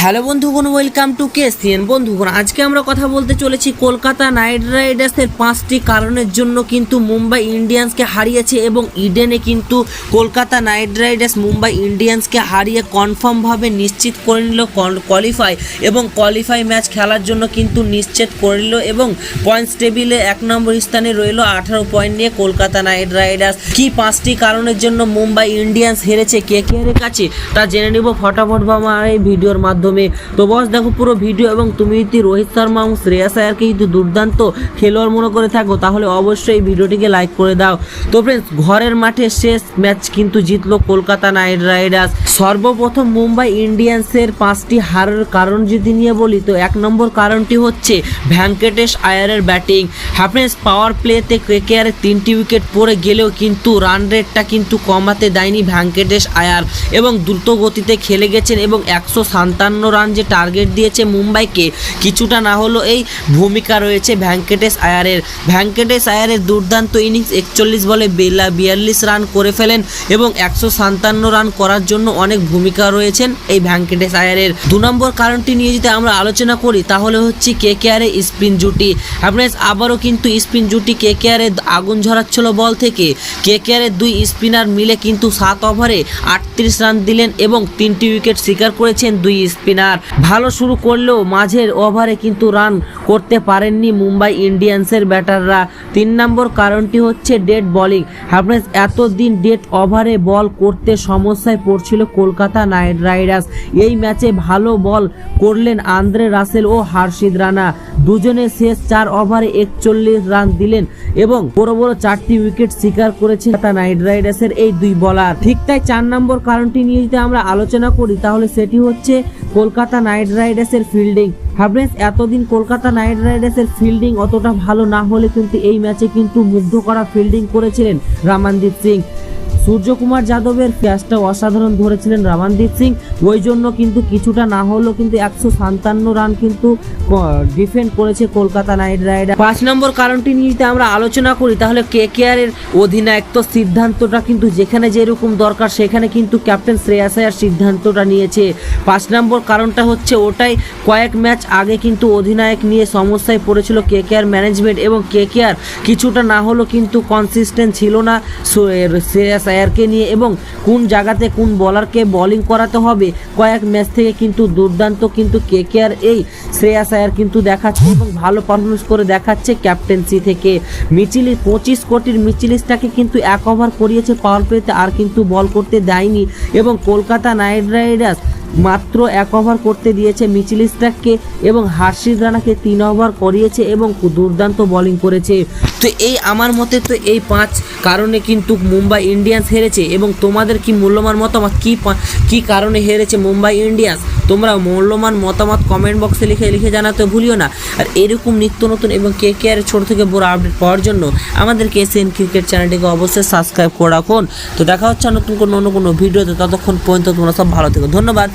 Hello বন্ধুগণ welcome to KCN বন্ধুগণ, আজকে আমরা কথা বলতে চলেছি কলকাতা নাইট রাইডার্সের পাঁচটি কারণের জন্য কিন্তু মুম্বাই ইন্ডিয়ান্সকে হারিয়েছে এবং ইডেনে কিন্তু কলকাতা নাইট রাইডার্স মুম্বাই ইন্ডিয়ান্সকে হারিয়ে কনফার্মভাবে নিশ্চিত করে নিল কোয়ালিফাই এবং কোয়ালিফাই ম্যাচ খেলার জন্য কিন্তু নিশ্চিত করে নিল এবং পয়েন্টস টেবিলে এক নম্বর স্থানে রইল আঠারো পয়েন্ট নিয়ে কলকাতা নাইট রাইডার্স। কি পাঁচটি কারণের জন্য মুম্বাই ইন্ডিয়ান্স হেরেছে? কে কে কাছে তা জেনে নিব। ফটাফট বা আমার এই ভিডিওর মাধ্যমে। তো বস, দেখো পুরো ভিডিও এবং তুমি যদি রোহিত শর্মা এবং শ্রেয়াস আয়ারকে যদি দুর্দান্ত খেলোয়াড় মনে করে থাকো, তাহলে অবশ্যই ভিডিওটিকে লাইক করে দাও। তো ফ্রেন্ডস ঘরের মাঠে শেষ ম্যাচ কিন্তু জিতলো কলকাতা নাইট রাইডার্স। সর্বপ্রথম মুম্বাই ইন্ডিয়ান্সের পাঁচটি হারের কারণ যদি নিয়ে বলি, তো এক নম্বর কারণটি হচ্ছে ভ্যাঙ্কটেশ আয়ারের ব্যাটিং। হ্যাপেন্স পাওয়ার প্লেতে কেকেআরের তিনটি উইকেট পড়ে গেলেও কিন্তু রান রেটটা কিন্তু কমাতে দেয়নি ভ্যাঙ্কটেশ আয়ার এবং দ্রুত গতিতে খেলে গেছেন এবং একশো সাতান্ন রান যে টার্গেট দিয়েছে মুম্বাইকে, কিছুটা না হলেও এই ভূমিকা রয়েছে ভ্যাঙ্কটেশ আয়ারের। ভ্যাঙ্কটেশ আয়ারের দুর্দান্ত ইনিংস একচল্লিশ বলে বেলা বিয়াল্লিশ রান করে ফেলেন এবং একশো সাতান্ন রান করার জন্য অনেক ভূমিকা রয়েছেন এই ভ্যাঙ্কটেশ আয়ারের। দু নম্বর কারণটি নিয়ে যদি আমরা আলোচনা করি, তাহলে হচ্ছে কে কে আরের স্পিন জুটি। আপনার আবারও কিন্তু স্পিন জুটি কে কে আরের আগুন ঝরাচ্ছিল বল থেকে। কে কে আরের দুই স্পিনার মিলে কিন্তু সাত ওভারে আটত্রিশ রান দিলেন এবং তিনটি উইকেট শিকার করেছেন দুই স্পিনার। ভালো শুরু করলেও মাঝের ওভারে কিন্তু রান করতে পারেননি মুম্বাই ইন্ডিয়ান্সের ব্যাটাররা। তিন নম্বর কারণটি হচ্ছে ডেড বোলিং। আপনার এতদিন ডেড ওভারে বল করতে সমস্যায় পড়ছিল কলকাতা নাইট রাইডার্স। এই ম্যাচে ভালো বল করলেন আন্দ্রে রাসেল ও হার্ষিদ রানা। দুজনে শেষ চার ওভারে একচল্লিশ রান দিলেন এবং বড় বড় চারটি উইকেট শিকার করেছে কলকাতা নাইট রাইডার্সের এই দুই বলার। ঠিক তাই চার নম্বর কারণটি নিয়ে যদি আমরা আলোচনা করি, তাহলে সেটি হচ্ছে কলকাতা নাইট রাইডার্সের ফিল্ডিং হাবরেন্স এতদিন কলকাতা নাইট রাইডার্সের ফিল্ডিং অতটা ভালো না হলে কিন্তু এই ম্যাচে কিন্তু মুগ্ধ করা ফিল্ডিং করেছিলেন রামানদীপ সিং। সূর্যকুমার যাদবের ক্যাচটা অসাধারণ ধরেছিলেন রামানদীপ সিং। ওই জন্য কিন্তু কিছুটা না হলেও কিন্তু একশো সাতান্ন রান কিন্তু ডিফেন্ড করেছে কলকাতা নাইট রাইডার পাঁচ নম্বর কারণটি নিয়ে যদি আমরা আলোচনা করি, তাহলে কে এর অধিনায়কত্ব সিদ্ধান্তটা কিন্তু যেখানে যেরকম দরকার, সেখানে কিন্তু ক্যাপ্টেন শ্রেয়াস আয়ার সিদ্ধান্তটা নিয়েছে। পাঁচ নম্বর কারণটা হচ্ছে ওটাই, কয়েক ম্যাচ আগে কিন্তু অধিনায়ক নিয়ে সমস্যায় পড়েছিল কে কে আর ম্যানেজমেন্ট এবং কে কে আর কিছুটা না হলেও কিন্তু কনসিস্টেন্ট ছিল না, সো- এর আয়ারকে নিয়ে এবং কোন জায়গাতে কোন বলারকে বলিং করাতে হবে, কয়েক ম্যাচ থেকে কিন্তু দুর্দান্ত কিন্তু কে কে আর এই শ্রেয়াস আয়ার কিন্তু দেখাচ্ছে এবং ভালো পারফরমেন্স করে দেখাচ্ছে ক্যাপ্টেন্সি থেকে। মিচিলি পঁচিশ কোটির মিচিলিসটাকে কিন্তু এক ওভার করিয়েছে পাওয়ার প্লেতে আর কিন্তু বল করতে দেয়নি এবং কলকাতা নাইট রাইডার্স মাত্র এক ওভার করতে দিয়েছে মিচিল স্ট্রাককে এবং হার্ষিদ রানাকে তিন ওভার করিয়েছে এবং দুর্দান্ত বোলিং করেছে। তো এই আমার মতে তো এই পাঁচ কারণে কিন্তু মুম্বাই ইন্ডিয়ান্স হেরেছে এবং তোমাদের কি মূল্যবান মতামত? কী কি কারণে হেরেছে মুম্বাই ইন্ডিয়ান্স? তোমরা মূল্যবান মতামত কমেন্ট বক্সে লিখে লিখে জানাতে ভুলিও না। আর এরকম নিত্য নতুন এবং কে কে আর ছোটো থেকে বড় আপডেট পাওয়ার জন্য আমাদের কেসিএন ক্রিকেট চ্যানেলটিকে অবশ্যই সাবস্ক্রাইব করে রাখুন। তো দেখা হচ্ছে নতুন কোনো, অন্য কোনো ভিডিওতে ততক্ষণ পর্যন্ত তোমরা সব ভালো থেকো। ধন্যবাদ।